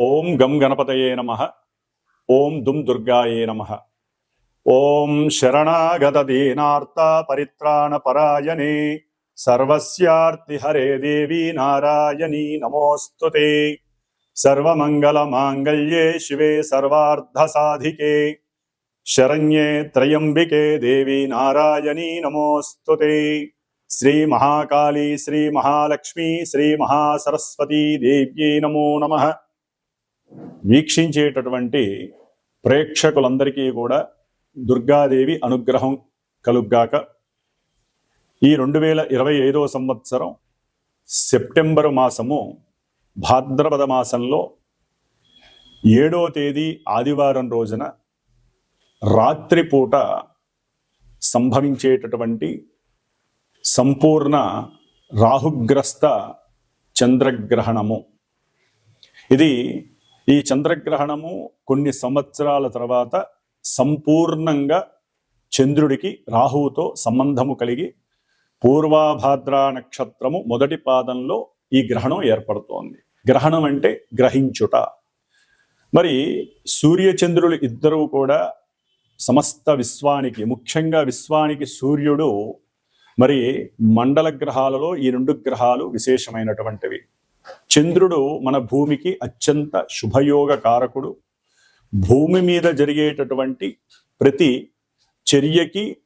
ఓం గం గణపతయే నమ. ఓం దుమ్ దుర్గాయే నమ. ఓం శరణాగత దీనార్త పరిత్రాణ పరాయణే సర్వస్యార్తి హరే దేవి నారాయణీ నమోస్తుతే. సర్వమంగళమాంగళ్యే శివే సర్వార్ధసాధికే. శరణ్యే త్రయంబికే దేవి నారాయణీ నమోస్తుతే. శ్రీ మహాకాళీ శ్రీ మహాలక్ష్మీ శ్రీ మహాసరస్వతీ దేవ్యై నమో నమః. వీక్షించేటటువంటి ప్రేక్షకులందరికీ కూడా దుర్గాదేవి అనుగ్రహం కలుగ్గాక ఈ రెండు వేల ఇరవై ఐదవ సంవత్సరం సెప్టెంబరు మాసము భాద్రపద మాసంలో ఏడో తేదీ ఆదివారం రోజున రాత్రిపూట సంభవించేటటువంటి సంపూర్ణ రాహుగ్రస్త చంద్రగ్రహణము. ఇది ఈ చంద్రగ్రహణము కొన్ని సంవత్సరాల తర్వాత సంపూర్ణంగా చంద్రుడికి రాహువుతో సంబంధము కలిగి పూర్వాభాద్ర నక్షత్రము మొదటి పాదంలో ఈ గ్రహణం ఏర్పడుతోంది. గ్రహణం అంటే గ్రహించుట. మరి సూర్యచంద్రులు ఇద్దరూ కూడా సమస్త విశ్వానికి ముఖ్యంగా విశ్వానికి సూర్యుడు మరి మండల గ్రహాలలో ఈ రెండు గ్రహాలు విశేషమైనటువంటివి. చంద్రుడు మన భూమికి అత్యంత శుభయోగ కారకుడు. భూమి మీద జరిగేటటువంటి ప్రతి చర్యకి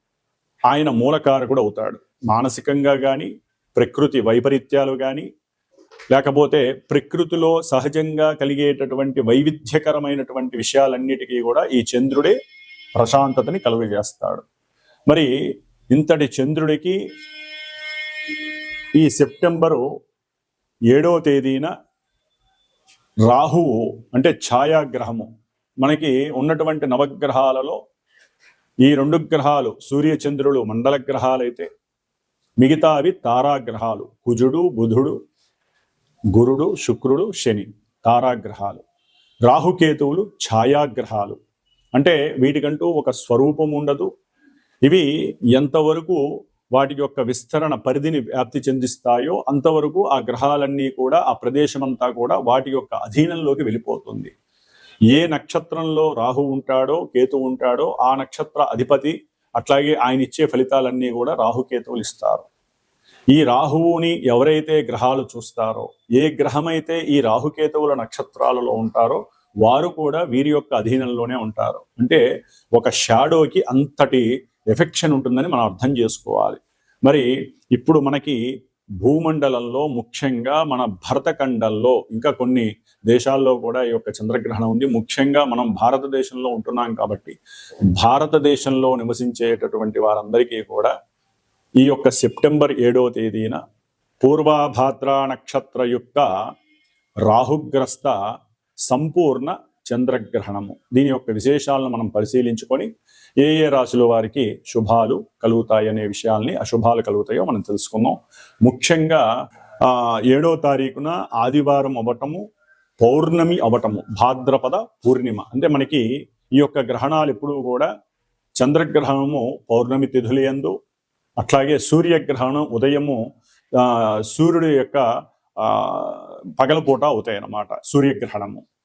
ఆయన మూలకారకుడు అవుతాడు. మానసికంగా కానీ ప్రకృతి వైపరీత్యాలు కానీ లేకపోతే ప్రకృతిలో సహజంగా కలిగేటటువంటి వైవిధ్యకరమైనటువంటి విషయాలన్నిటికీ కూడా ఈ చంద్రుడే ప్రశాంతతని కలుగజేస్తాడు. మరి ఇంతటి చంద్రుడికి ఈ సెప్టెంబరు ఏడవ తేదీన రాహువు అంటే ఛాయాగ్రహము. మనకి ఉన్నటువంటి నవగ్రహాలలో ఈ రెండు గ్రహాలు సూర్య చంద్రులు మండల గ్రహాలైతే మిగతావి తారాగ్రహాలు కుజుడు బుధుడు గురుడు శుక్రుడు శని తారాగ్రహాలు. రాహుకేతువులు ఛాయాగ్రహాలు. అంటే వీటికంటూ ఒక స్వరూపం ఉండదు. ఇవి ఎంతవరకు వాటి యొక్క విస్తరణ పరిధిని వ్యాప్తి చెందిస్తాయో అంతవరకు ఆ గ్రహాలన్నీ కూడా ఆ ప్రదేశమంతా కూడా వాటి యొక్క అధీనంలోకి వెళ్ళిపోతుంది. ఏ నక్షత్రంలో రాహు ఉంటాడో కేతు ఉంటాడో ఆ నక్షత్ర అధిపతి అట్లాగే ఆయన ఇచ్చే ఫలితాలన్నీ కూడా రాహుకేతువులు ఇస్తారు. ఈ రాహువుని ఎవరైతే గ్రహాలు చూస్తారో ఏ గ్రహమైతే ఈ రాహుకేతువుల నక్షత్రాలలో ఉంటారో వారు కూడా వీరి యొక్క అధీనంలోనే ఉంటారు. అంటే ఒక షాడోకి అంతటి ఎఫెక్షన్ ఉంటుందని మనం అర్థం చేసుకోవాలి. మరి ఇప్పుడు మనకి భూమండలంలో ముఖ్యంగా మన భరతఖండంలో ఇంకా కొన్ని దేశాల్లో కూడా ఈ యొక్క చంద్రగ్రహణం ఉంది. ముఖ్యంగా మనం భారతదేశంలో ఉంటున్నాం కాబట్టి భారతదేశంలో నివసించేటటువంటి వారందరికీ కూడా ఈ యొక్క సెప్టెంబర్ ఏడవ తేదీన పూర్వాభాద్ర నక్షత్రయుక్త రాహుగ్రస్త సంపూర్ణ చంద్రగ్రహణము. దీని యొక్క విశేషాలను మనం పరిశీలించుకొని ఏ ఏ రాశుల వారికి శుభాలు కలుగుతాయి అనే విషయాల్ని అశుభాలు కలుగుతాయో మనం తెలుసుకుందాం. ముఖ్యంగా ఆ ఏడో తారీఖున ఆదివారం అవ్వటము పౌర్ణమి అవటము భాద్రపద పూర్ణిమ. అంటే మనకి ఈ యొక్క గ్రహణాలు ఎప్పుడూ కూడా చంద్రగ్రహణము పౌర్ణమి తిథులందు అట్లాగే సూర్యగ్రహణం ఉదయము సూర్యుడి యొక్క పగలపూట అవుతాయి అన్నమాట సూర్యగ్రహణము.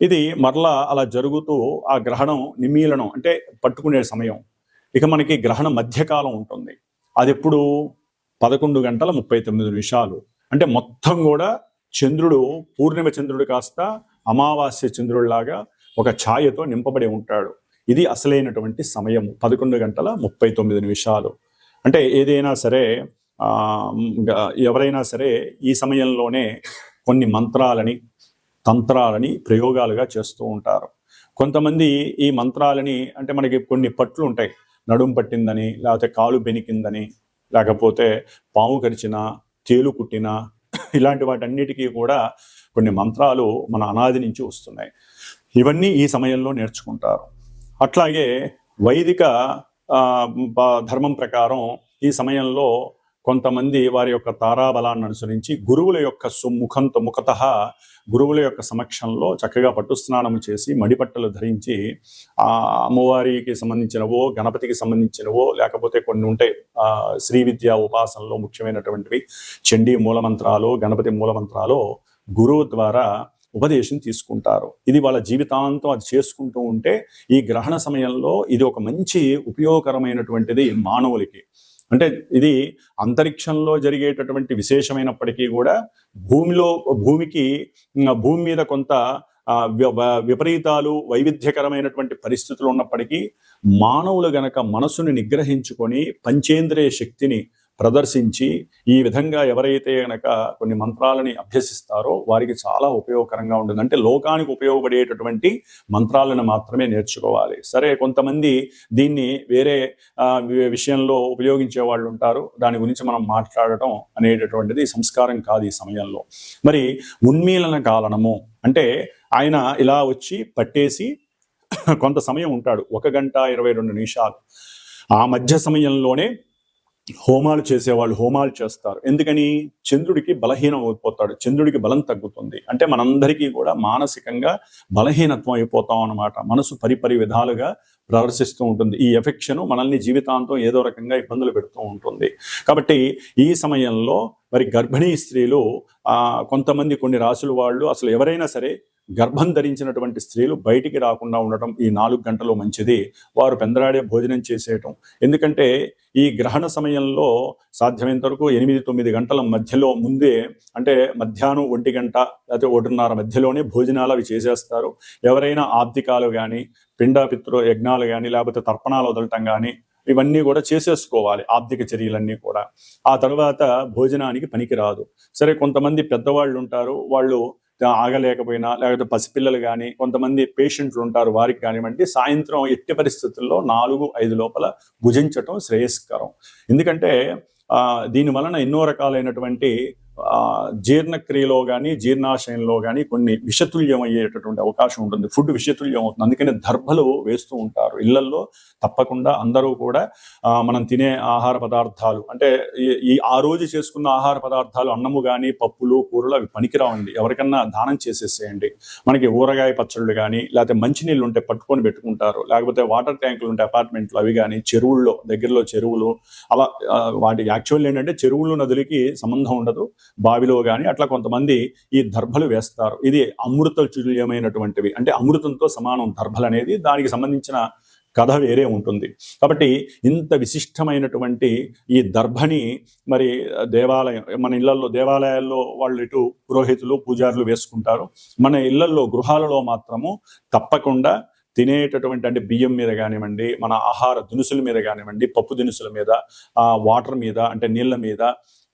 ఇది మరలా అలా జరుగుతూ ఆ గ్రహణం నిమీలనం అంటే పట్టుకునే సమయం. ఇక మనకి గ్రహణ మధ్యకాలం ఉంటుంది. అది ఎప్పుడు పదకొండు గంటల ముప్పై తొమ్మిది నిమిషాలు. అంటే మొత్తం కూడా చంద్రుడు పూర్ణిమ చంద్రుడు కాస్త అమావాస్య చంద్రుడిలాగా ఒక ఛాయతో నింపబడి ఉంటాడు. ఇది అసలైనటువంటి సమయం. పదకొండు గంటల ముప్పై తొమ్మిది నిమిషాలు. అంటే ఏదైనా సరే ఎవరైనా సరే ఈ సమయంలోనే కొన్ని మంత్రాలని తంత్రాలని ప్రయోగాలుగా చేస్తూ ఉంటారు. కొంతమంది ఈ మంత్రాలని అంటే మనకి కొన్ని పట్లు ఉంటాయి. నడుం పట్టిందని లేకపోతే కాలు బెనికిందని లేకపోతే పాము కరిచిన తేలు కుట్టిన ఇలాంటి వాటన్నిటికీ కూడా కొన్ని మంత్రాలు మన అనాది నుంచి వస్తున్నాయి. ఇవన్నీ ఈ సమయంలో నేర్చుకుంటారు. అట్లాగే వైదిక ధర్మం ప్రకారం ఈ సమయంలో కొంతమంది వారి యొక్క తారాబలాన్ని అనుసరించి గురువుల యొక్క సుముఖంతో ముఖత గురువుల యొక్క సమక్షంలో చక్కగా పట్టు స్నానం చేసి మడిపట్టలు ధరించి ఆ అమ్మవారికి సంబంధించినవో గణపతికి సంబంధించినవో లేకపోతే కొన్ని ఉంటాయి శ్రీ విద్యా ఉపాసనలో ముఖ్యమైనటువంటివి చండీ మూలమంత్రాలు గణపతి మూలమంత్రాలు గురువు ద్వారా ఉపదేశం తీసుకుంటారు. ఇది వాళ్ళ జీవితాంతం అది చేసుకుంటూ ఉంటే ఈ గ్రహణ సమయంలో ఇది ఒక మంచి ఉపయోగకరమైనటువంటిది మానవులకి. అంటే ఇది అంతరిక్షంలో జరిగేటటువంటి విశేషమైనప్పటికీ కూడా భూమిలో భూమికి భూమి మీద కొంత విపరీతాలు వైవిధ్యకరమైనటువంటి పరిస్థితులు ఉన్నప్పటికీ మానవులు గనక మనసుని నిగ్రహించుకొని పంచేంద్రియ శక్తిని ప్రదర్శించి ఈ విధంగా ఎవరైతే గనక కొన్ని మంత్రాలని అభ్యసిస్తారో వారికి చాలా ఉపయోగకరంగా ఉంటుంది. అంటే లోకానికి ఉపయోగపడేటటువంటి మంత్రాలను మాత్రమే నేర్చుకోవాలి. సరే కొంతమంది దీన్ని వేరే విషయంలో ఉపయోగించే వాళ్ళు ఉంటారు. దాని గురించి మనం మాట్లాడటం అనేటటువంటిది సంస్కారం కాదు ఈ సమయంలో. మరి ఉన్మీలన కాలనము అంటే ఆయన ఇలా వచ్చి పట్టేసి కొంత సమయం ఉంటాడు. ఒక గంట ఇరవై రెండు నిమిషాలు. ఆ మధ్య సమయంలోనే హోమాలు చేసేవాళ్ళు హోమాలు చేస్తారు. ఎందుకని? చంద్రుడికి బలహీనం అయిపోతాడు. చంద్రుడికి బలం తగ్గుతుంది. అంటే మనందరికీ కూడా మానసికంగా బలహీనత్వం అయిపోతాం అన్నమాట. మనసు పరిపరి విధాలుగా ప్రదర్శిస్తూ ఉంటుంది. ఈ ఎఫెక్షన్ మనల్ని జీవితాంతం ఏదో రకంగా ఇబ్బందులు పెడుతూ ఉంటుంది. కాబట్టి ఈ సమయంలో మరి గర్భిణీ స్త్రీలు ఆ కొంతమంది కొన్ని రాసుల వాళ్ళు అసలు ఎవరైనా సరే గర్భం ధరించినటువంటి స్త్రీలు బయటికి రాకుండా ఉండటం ఈ నాలుగు గంటలు మంచిది. వారు పెందరాడే భోజనం చేసేయటం. ఎందుకంటే ఈ గ్రహణ సమయంలో సాధ్యమైనంత వరకు ఎనిమిది తొమ్మిది గంటల మధ్యలో ముందే అంటే మధ్యాహ్నం ఒంటి గంట లేకపోతే ఒకటిన్నర మధ్యలోనే భోజనాలు అవి చేసేస్తారు. ఎవరైనా ఆబ్దికాలు కానీ పిండపిత్రు యజ్ఞాలు కానీ లేకపోతే తర్పణాలు వదలటం కానీ ఇవన్నీ కూడా చేసేసుకోవాలి ఆర్థిక చర్యలన్నీ కూడా. ఆ తర్వాత భోజనానికి పనికిరాదు. సరే కొంతమంది పెద్దవాళ్ళు ఉంటారు. వాళ్ళు ఆగలేకపోయినా లేకపోతే పసిపిల్లలు కానీ కొంతమంది పేషెంట్లు ఉంటారు వారికి కానివ్వండి సాయంత్రం ఎట్టి పరిస్థితుల్లో నాలుగు ఐదు లోపల భుజించటం శ్రేయస్కరం. ఎందుకంటే ఆ, దీని వలన ఎన్నో రకాలైనటువంటి జీర్ణక్రియలో కానీ జీర్ణాశయంలో కానీ కొన్ని విషతుల్యం అయ్యేటటువంటి అవకాశం ఉంటుంది. ఫుడ్ విషతుల్యం అవుతుంది. అందుకని దర్భలు వేస్తూ ఉంటారు. ఇళ్ళల్లో తప్పకుండా అందరూ కూడా మనం తినే ఆహార పదార్థాలు అంటే ఈ- ఈ ఆ రోజు చేసుకున్న ఆహార పదార్థాలు అన్నము కానీ పప్పులు కూరలు అవి పనికిరావండి. ఎవరికన్నా దానం చేసేసేయండి. మనకి ఊరగాయ పచ్చళ్ళు కానీ లేకపోతే మంచినీళ్ళు ఉంటే పట్టుకొని పెట్టుకుంటారు. లేకపోతే వాటర్ ట్యాంకులు ఉంటే అపార్ట్మెంట్లు అవి కానీ చెరువుల్లో దగ్గరలో చెరువులు అలా వాటి యాక్చువల్ ఏంటంటే చెరువులు నదులకి సంబంధం ఉండదు. బావిలో కానీ అట్లా కొంతమంది ఈ దర్భలు వేస్తారు. ఇది అమృతచుల్యమైనటువంటివి అంటే అమృతంతో సమానం దర్భలు అనేది దానికి సంబంధించిన కథ వేరే ఉంటుంది. కాబట్టి ఇంత విశిష్టమైనటువంటి ఈ దర్భని మరి దేవాలయం మన ఇళ్ళలో దేవాలయాల్లో వాళ్ళు ఇటు పురోహితులు పూజారులు వేసుకుంటారు. మన ఇళ్ళలో గృహాలలో మాత్రము తప్పకుండా తినేటటువంటి అంటే బియ్యం మీద కానివ్వండి మన ఆహార దినుసుల మీద కానివ్వండి పప్పు దినుసుల మీద ఆ వాటర్ మీద అంటే నీళ్ళ మీద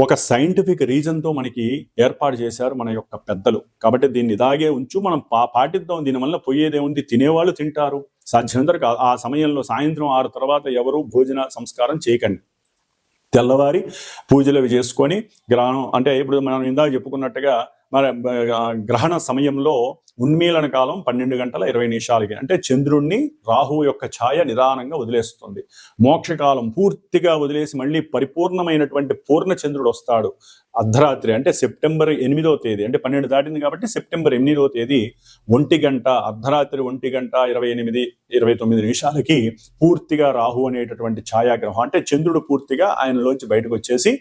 ఒక సైంటిఫిక్ రీజన్తో మనకి ఏర్పాటు చేశారు మన యొక్క పెద్దలు. కాబట్టి దీన్ని ఇదాగే ఉంచు మనం పా పాటిద్దాం. దీనివల్ల పోయేదేముంది? తినేవాళ్ళు తింటారు. సాధ్యమైనంత ఆ- సమయంలో సాయంత్రం ఆరు తర్వాత ఎవరు భోజన సంస్కారం చేయకండి. తెల్లవారి పూజలు అవి చేసుకొని గ్రామం అంటే ఇప్పుడు మనం ఇందాక చెప్పుకున్నట్టుగా మరి గ్రహణ సమయంలో ఉన్మీలన కాలం పన్నెండు గంటల ఇరవై నిమిషాలకి. అంటే చంద్రుణ్ణి రాహువు యొక్క ఛాయ నిదానంగా వదిలేస్తుంది. మోక్షకాలం పూర్తిగా వదిలేసి మళ్ళీ పరిపూర్ణమైనటువంటి పూర్ణ చంద్రుడు వస్తాడు. అర్ధరాత్రి అంటే సెప్టెంబర్ ఎనిమిదో తేదీ. అంటే పన్నెండు దాటింది కాబట్టి సెప్టెంబర్ ఎనిమిదో తేదీ ఒంటి గంట అర్ధరాత్రి ఒంటి గంట ఇరవై ఎనిమిది ఇరవై తొమ్మిది నిమిషాలకి పూర్తిగా రాహు అనేటటువంటి ఛాయాగ్రహం. అంటే చంద్రుడు పూర్తిగా ఆయనలోంచి బయటకు వచ్చేసి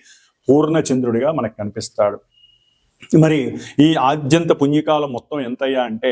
పూర్ణ చంద్రుడిగా మనకు కనిపిస్తాడు. మరి ఈ ఆద్యంత పుణ్యకాలం మొత్తం ఎంతయ్యా అంటే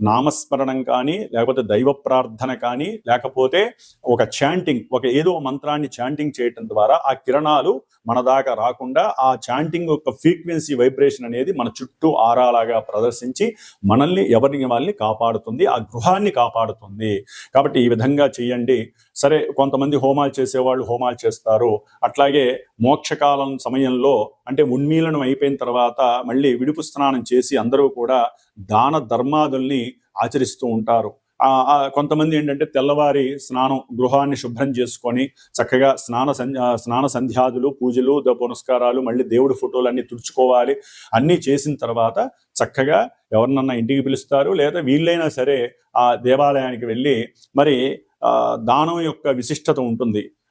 నామస్మరణం కానీ లేకపోతే దైవ ప్రార్థన కానీ లేకపోతే ఒక చాంటింగ్ ఒక ఏదో మంత్రాన్ని చాంటింగ్ చేయటం ద్వారా ఆ కిరణాలు మన దాకా రాకుండా ఆ చాంటింగ్ యొక్క ఫ్రీక్వెన్సీ వైబ్రేషన్ అనేది మన చుట్టూ ఆరాలాగా ప్రదర్శించి మనల్ని ఎవరిని వాళ్ళని కాపాడుతుంది ఆ గృహాన్ని కాపాడుతుంది. కాబట్టి ఈ విధంగా చేయండి. సరే కొంతమంది హోమాలు చేసేవాళ్ళు హోమాలు చేస్తారు. అట్లాగే మోక్షకాలం సమయంలో అంటే ఉన్మీలనం అయిపోయిన తర్వాత మళ్ళీ విడుపు స్నానం చేసి అందరూ కూడా దాన ధర్మాదుల్ని ఆచరిస్తూ ఉంటారు. కొంతమంది ఏంటంటే తెల్లవారి స్నానం గృహాన్ని శుభ్రం చేసుకొని చక్కగా స్నాన స్నాన సంధ్యాదులు పూజలు పునస్కారాలు మళ్ళీ దేవుడి ఫోటోలు అన్ని తుడుచుకోవాలి. అన్నీ చేసిన తర్వాత చక్కగా ఎవరినన్నా ఇంటికి పిలుస్తారు లేదా వీళ్ళైనా సరే ఆ దేవాలయానికి వెళ్ళి మరి దానం యొక్క విశిష్టత ఉంటుంది.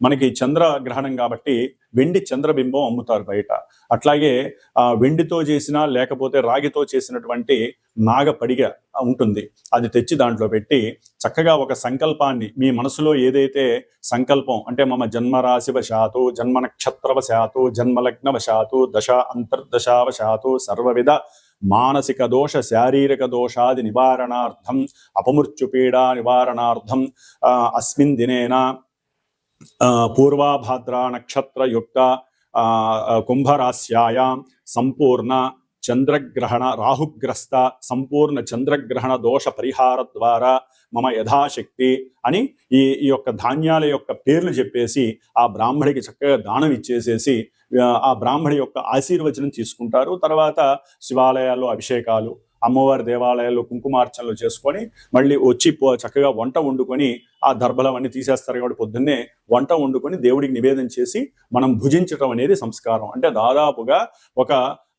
మనకి చంద్ర గ్రహణం కాబట్టి వెండి చంద్రబింబం అమ్ముతారు బయట. అట్లాగే ఆ, వెండితో చేసిన లేకపోతే రాగితో చేసినటువంటి నాగపడిగ ఉంటుంది. అది తెచ్చి దాంట్లో పెట్టి చక్కగా ఒక సంకల్పాన్ని మీ మనసులో ఏదైతే సంకల్పం అంటే మమ జన్మరాశివశాతు జన్మ నక్షత్రవశాతు జన్మలగ్నవశాతు దశ అంతర్దశావశాతు సర్వవిధ మానసిక దోష శారీరక దోషాది నివారణార్థం అపమృత్యుపీడా నివారణార్థం అస్మిన్ దినేన పూర్వాభాద్ర నక్షత్రయుక్త ఆ, ఆ, కుంభరాశ్యాయాం సంపూర్ణ చంద్రగ్రహణ రాహుగ్రస్త సంపూర్ణ చంద్రగ్రహణ దోష పరిహార ద్వారా మమ యథాశక్తి అని ఈ ఈ యొక్క ధాన్యాల యొక్క పేర్లు చెప్పేసి ఆ బ్రాహ్మడికి చక్కగా దానం ఇచ్చేసేసి ఆ, ఆ బ్రాహ్మడి యొక్క ఆశీర్వచనం తీసుకుంటారు. తర్వాత శివాలయాల్లో అభిషేకాలు అమ్మవారి దేవాలయాల్లో కుంకుమార్చనలు చేసుకొని మళ్ళీ వచ్చి చక్కగా వంట వండుకొని ఆ దర్భలం అన్ని తీసేస్తారు కాబట్టి పొద్దున్నే వంట వండుకొని దేవుడికి నివేదన చేసి మనం భుజించటం అనేది సంస్కారం. అంటే దాదాపుగా ఒక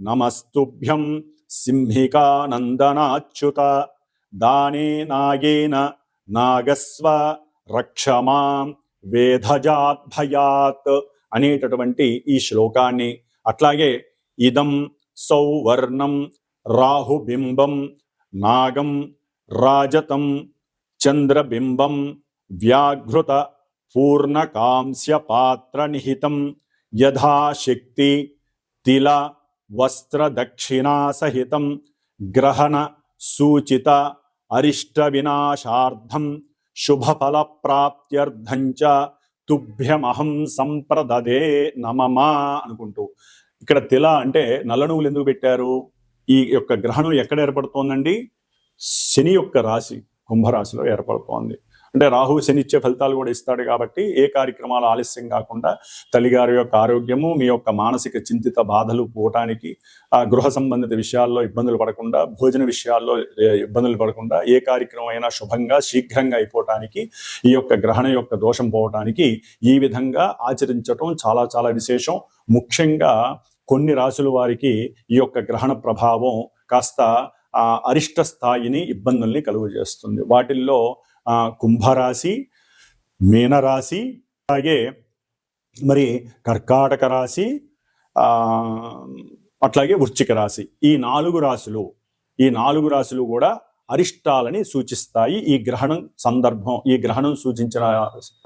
నమస్తుభ్యం సింహికానందనాచ్యుత దానే నాగేన నాగస్వ రక్షమా వేధజాద్భయాత్ అనేటటువంటి ఈ శ్లోకాన్ని. అట్లాగే ఇదం సౌవర్ణం రాహుబింబం నాగం రాజతం చంద్రబింబం వ్యాఘృత పూర్ణకాంస్య పాత్ర నిహితం యథాశక్తి తిల వస్త్రదక్షిణాసహితం గ్రహణ సూచిత అరిష్ట వినాశార్థం శుభఫల ప్రాప్త్యర్థంచ తుభ్యమహం సంప్రదదే నమమా అనుకుంటూ. ఇక్కడ తిల అంటే నల్ల నువ్వులు ఎందుకు పెట్టారు? ఈ యొక్క గ్రహణం ఎక్కడ ఏర్పడుతోందండి? శని యొక్క రాశి కుంభరాశిలో ఏర్పడుతోంది. అంటే రాహు శనిచ్చే ఫలితాలు కూడా ఇస్తాడు కాబట్టి ఏ కార్యక్రమాలు ఆలస్యం కాకుండా తల్లిగారి యొక్క ఆరోగ్యము మీ యొక్క మానసిక చింతిత బాధలు పోవటానికి ఆ గృహ సంబంధిత విషయాల్లో ఇబ్బందులు పడకుండా భోజన విషయాల్లో ఇబ్బందులు పడకుండా ఏ కార్యక్రమం అయినా శుభంగా శీఘ్రంగా అయిపోవటానికి ఈ యొక్క గ్రహణ యొక్క దోషం పోవటానికి ఈ విధంగా ఆచరించటం చాలా చాలా విశేషం. ముఖ్యంగా కొన్ని రాసుల వారికి ఈ యొక్క గ్రహణ ప్రభావం కాస్త ఆ అరిష్ట స్థాయిని ఇబ్బందుల్ని కలుగజేస్తుంది. వాటిల్లో కుంభరాశి మీనరాశి అలాగే మరి కర్కాటక రాశి అట్లాగే వృశ్చిక రాశి. ఈ నాలుగు రాశులు ఈ నాలుగు రాశులు కూడా అరిష్టాలని సూచిస్తాయి ఈ గ్రహణం సందర్భం ఈ గ్రహణం సూచించిన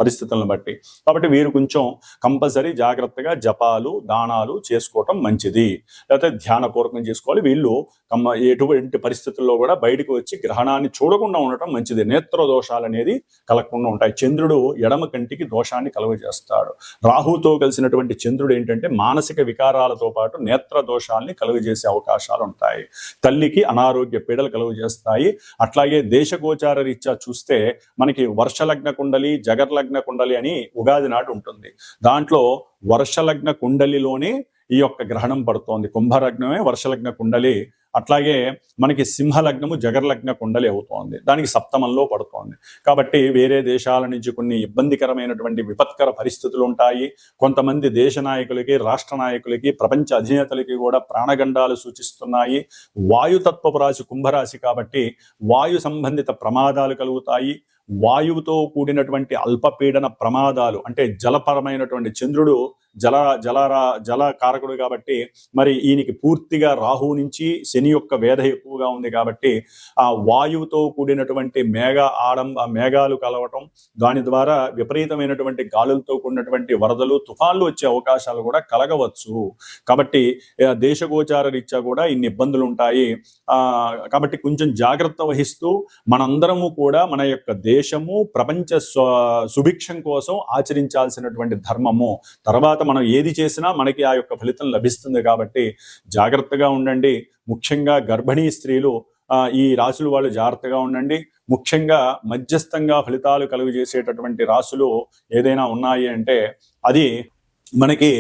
పరిస్థితులను బట్టి. కాబట్టి వీరు కొంచెం కంపల్సరీ జాగ్రత్తగా జపాలు దానాలు చేసుకోవటం మంచిది. లేకపోతే ధ్యానపూర్వకం చేసుకోవాలి. వీళ్ళు కమ్మ ఎటువంటి పరిస్థితుల్లో కూడా బయటకు వచ్చి గ్రహణాన్ని చూడకుండా ఉండటం మంచిది. నేత్ర దోషాలు అనేది కలగకుండా ఉంటాయి. చంద్రుడు ఎడమ కంటికి దోషాన్ని కలుగజేస్తాడు. రాహుతో కలిసినటువంటి చంద్రుడు ఏంటంటే మానసిక వికారాలతో పాటు నేత్ర దోషాల్ని కలుగజేసే అవకాశాలు ఉంటాయి. తల్లికి అనారోగ్య పీడలు కలుగజేస్తాయి. అట్లాగే దేశగోచార రీత్యా చూస్తే మనకి వర్షలగ్న కుండలి జగర్లగ్న కుండలి అని ఉగాది నాడు ఉంటుంది. దాంట్లో వర్షలగ్న కుండలిలోనే ఈ యొక్క గ్రహణం పడుతోంది. కుంభలగ్నమే వర్షలగ్న కుండలి అట్లాగే మనకి సింహలగ్నము జగర్లగ్న కుండలి అవుతోంది. దానికి సప్తమంలో పడుతోంది. కాబట్టి వేరే దేశాల నుంచి కొన్ని ఇబ్బందికరమైనటువంటి విపత్కర పరిస్థితులు ఉంటాయి కొంతమంది దేశ నాయకులకి రాష్ట్ర నాయకులకి ప్రపంచ అధినేతలకి కూడా ప్రాణగండాలు సూచిస్తున్నాయి. వాయుతత్వపు రాశి కుంభరాశి కాబట్టి వాయు సంబంధిత ప్రమాదాలు కలుగుతాయి. వాయువుతో కూడినటువంటి అల్పపీడన ప్రమాదాలు అంటే జలపరమైనటువంటి చంద్రుడు జల జలరా జల కారకుడు కాబట్టి మరి ఈయనకి పూర్తిగా రాహువు నుంచి శని యొక్క వేధ ఎక్కువగా ఉంది కాబట్టి ఆ వాయువుతో కూడినటువంటి మేఘ ఆడం మేఘాలు కలవటం దాని ద్వారా విపరీతమైనటువంటి గాలులతో కూడినటువంటి వరదలు తుఫాన్లు వచ్చే అవకాశాలు కూడా కలగవచ్చు. కాబట్టి దేశగోచార రీత్యా కూడా ఇన్ని ఇబ్బందులు ఉంటాయి. ఆ కాబట్టి కొంచెం జాగ్రత్త వహిస్తూ మనందరము కూడా మన యొక్క దేశము ప్రపంచ సుభిక్షం కోసం ఆచరించాల్సినటువంటి ధర్మము. తర్వాత మనం ఏది చేసినా మనకి ఆ యొక్క ఫలితం లభిస్తుంది కాబట్టి జాగ్రత్తగా ఉండండి. ముఖ్యంగా గర్భిణీ స్త్రీలు ఈ రాసులు వాళ్ళు జాగ్రత్తగా ఉండండి. ముఖ్యంగా మధ్యస్థంగా ఫలితాలు కలుగజేసేటటువంటి రాసులు ఏదైనా ఉన్నాయి అంటే అది మనకి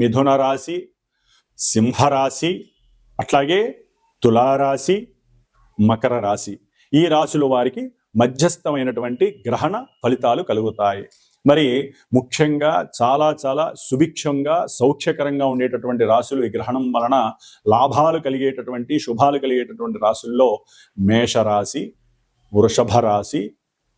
మిథున రాశి సింహరాశి అట్లాగే తులారాశి మకర రాశి. ఈ రాశుల వారికి మధ్యస్థమైనటువంటి గ్రహణ ఫలితాలు కలుగుతాయి. మరి ముఖ్యంగా చాలా చాలా సుభిక్షంగా సౌఖ్యకరంగా ఉండేటటువంటి రాశులు ఈ గ్రహణం వలన లాభాలు కలిగేటటువంటి శుభాలు కలిగేటటువంటి రాశుల్లో మేషరాశి వృషభ రాశి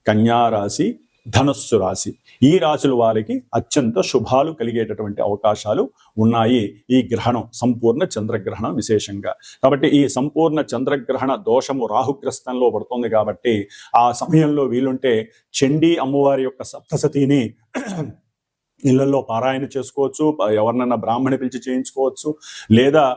కన్యా రాశి ధనుస్సు రాశి. ఈ రాశుల వారికి అత్యంత శుభాలు కలిగేటటువంటి అవకాశాలు ఉన్నాయి. ఈ గ్రహణం సంపూర్ణ చంద్రగ్రహణం విశేషంగా. కాబట్టి ఈ సంపూర్ణ చంద్రగ్రహణ దోషము రాహుగ్రస్తంలో పడుతుంది కాబట్టి ఆ సమయంలో వీలుంటే చండీ అమ్మవారి యొక్క సప్తసతిని ఇళ్ళలో పారాయణ చేసుకోవచ్చు. ఎవరినన్నా బ్రాహ్మణి పిలిచి చేయించుకోవచ్చు. లేదా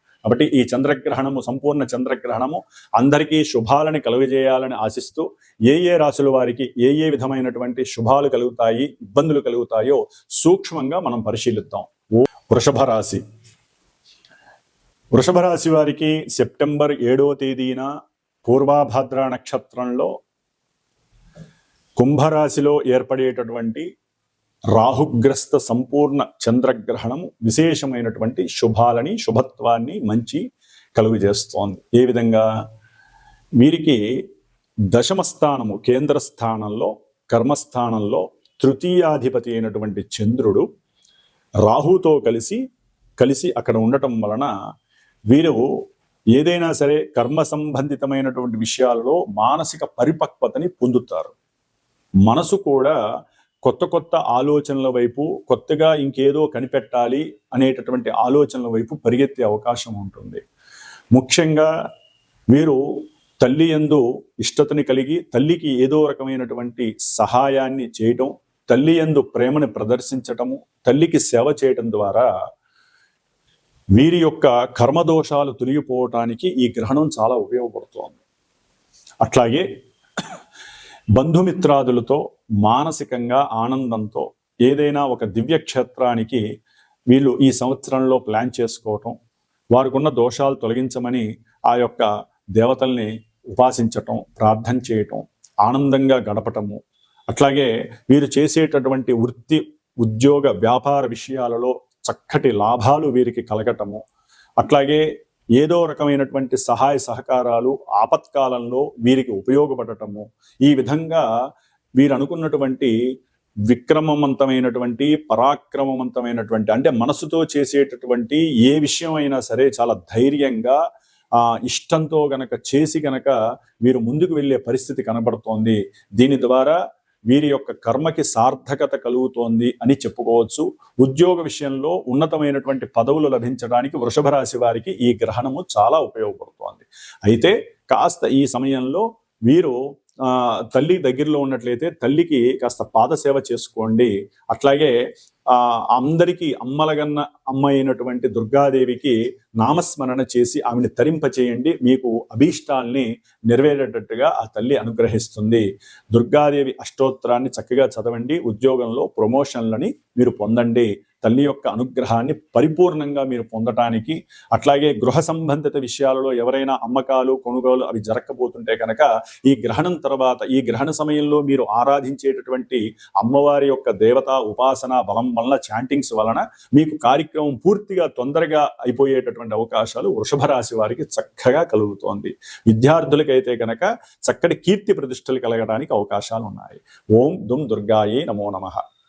కాబట్టి ఈ చంద్రగ్రహణము సంపూర్ణ చంద్రగ్రహణము అందరికీ శుభాలని కలుగజేయాలని ఆశిస్తూ ఏ ఏ రాశుల వారికి ఏ ఏ విధమైనటువంటి శుభాలు కలుగుతాయి ఇబ్బందులు కలుగుతాయో సూక్ష్మంగా మనం పరిశీలిద్దాం. వృషభ రాశి. వృషభ రాశి వారికి సెప్టెంబర్ ఏడవ తేదీన పూర్వాభాద్ర నక్షత్రంలో కుంభరాశిలో ఏర్పడేటటువంటి రాహుగ్రస్త సంపూర్ణ చంద్రగ్రహణము విశేషమైనటువంటి శుభాలని శుభత్వాన్ని మంచి కలుగు చేస్తోంది ఏ విధంగా? వీరికి దశమ స్థానము కేంద్ర స్థానంలో కర్మస్థానంలో తృతీయాధిపతి అయినటువంటి చంద్రుడు రాహుతో కలిసి కలిసి అక్కడ ఉండటం వలన వీరు ఏదైనా సరే కర్మ సంబంధితమైనటువంటి విషయాలలో మానసిక పరిపక్వతని పొందుతారు. మనసు కూడా కొత్త కొత్త ఆలోచనల వైపు కొత్తగా ఇంకేదో కనిపెట్టాలి అనేటటువంటి ఆలోచనల వైపు పరిగెత్తే అవకాశం ఉంటుంది. ముఖ్యంగా మీరు తల్లి ఎందు ఇష్టతని కలిగి తల్లికి ఏదో రకమైనటువంటి సహాయాన్ని చేయటం తల్లి ఎందు ప్రేమని ప్రదర్శించటము తల్లికి సేవ చేయటం ద్వారా వీరి యొక్క కర్మదోషాలు తొలగిపోవటానికి ఈ గ్రహణం చాలా ఉపయోగపడుతోంది. అట్లాగే బంధుమిత్రాదులతో మానసికంగా ఆనందంతో ఏదైనా ఒక దివ్య క్షేత్రానికి వీళ్ళు ఈ సంవత్సరంలో ప్లాన్ చేసుకోవటం వారికున్న దోషాలు తొలగించమని ఆ యొక్క దేవతల్ని ఉపాసించటం ప్రార్థన చేయటం ఆనందంగా గడపటము. అట్లాగే వీరు చేసేటటువంటి వృత్తి ఉద్యోగ వ్యాపార విషయాలలో చక్కటి లాభాలు వీరికి కలగటము. అట్లాగే ఏదో రకమైనటువంటి సహాయ సహకారాలు ఆపత్కాలంలో వీరికి ఉపయోగపడటము. ఈ విధంగా వీరు అనుకున్నటువంటి విక్రమవంతమైనటువంటి పరాక్రమవంతమైనటువంటి అంటే మనసుతో చేసేటటువంటి ఏ విషయం అయినా సరే చాలా ధైర్యంగా ఆ ఇష్టంతో గనక చేసి గనక వీరు ముందుకు వెళ్ళే పరిస్థితి కనబడుతోంది. దీని ద్వారా వీరి యొక్క కర్మకి సార్థకత కలుగుతోంది అని చెప్పుకోవచ్చు. ఉద్యోగ విషయంలో ఉన్నతమైనటువంటి పదవులు లభించడానికి వృషభ రాశి వారికి ఈ గ్రహణము చాలా ఉపయోగపడుతోంది. అయితే కాస్త ఈ సమయంలో వీరు తల్లి దగ్గరలో ఉన్నట్లయితే తల్లికి కాస్త పాదసేవ చేసుకోండి. అట్లాగే అందరికీ అమ్మలగన్న అమ్మ అయినటువంటి దుర్గాదేవికి నామస్మరణ చేసి ఆమెను తరింపచేయండి. మీకు అభీష్టాల్ని నెరవేరేటట్టుగా ఆ తల్లి అనుగ్రహిస్తుంది. దుర్గాదేవి అష్టోత్తరాన్ని చక్కగా చదవండి. ఉద్యోగంలో ప్రమోషన్లని మీరు పొందండి. తల్లి యొక్క అనుగ్రహాన్ని పరిపూర్ణంగా మీరు పొందటానికి అట్లాగే గృహ సంబంధిత విషయాలలో ఎవరైనా అమ్మకాలు కొనుగోలు అవి జరగకపోతుంటే కనుక ఈ గ్రహణం తర్వాత ఈ గ్రహణ సమయంలో మీరు ఆరాధించేటటువంటి అమ్మవారి యొక్క దేవతా ఉపాసన బలం వలన చాంటింగ్స్ వలన మీకు కార్యక్రమం పూర్తిగా తొందరగా అయిపోయేటటువంటి అవకాశాలు వృషభ రాశి వారికి చక్కగా కలుగుతోంది. విద్యార్థులకైతే కనుక చక్కటి కీర్తి ప్రతిష్టలు కలగడానికి అవకాశాలు ఉన్నాయి. ఓం దుమ్ దుర్గాయే నమో నమః.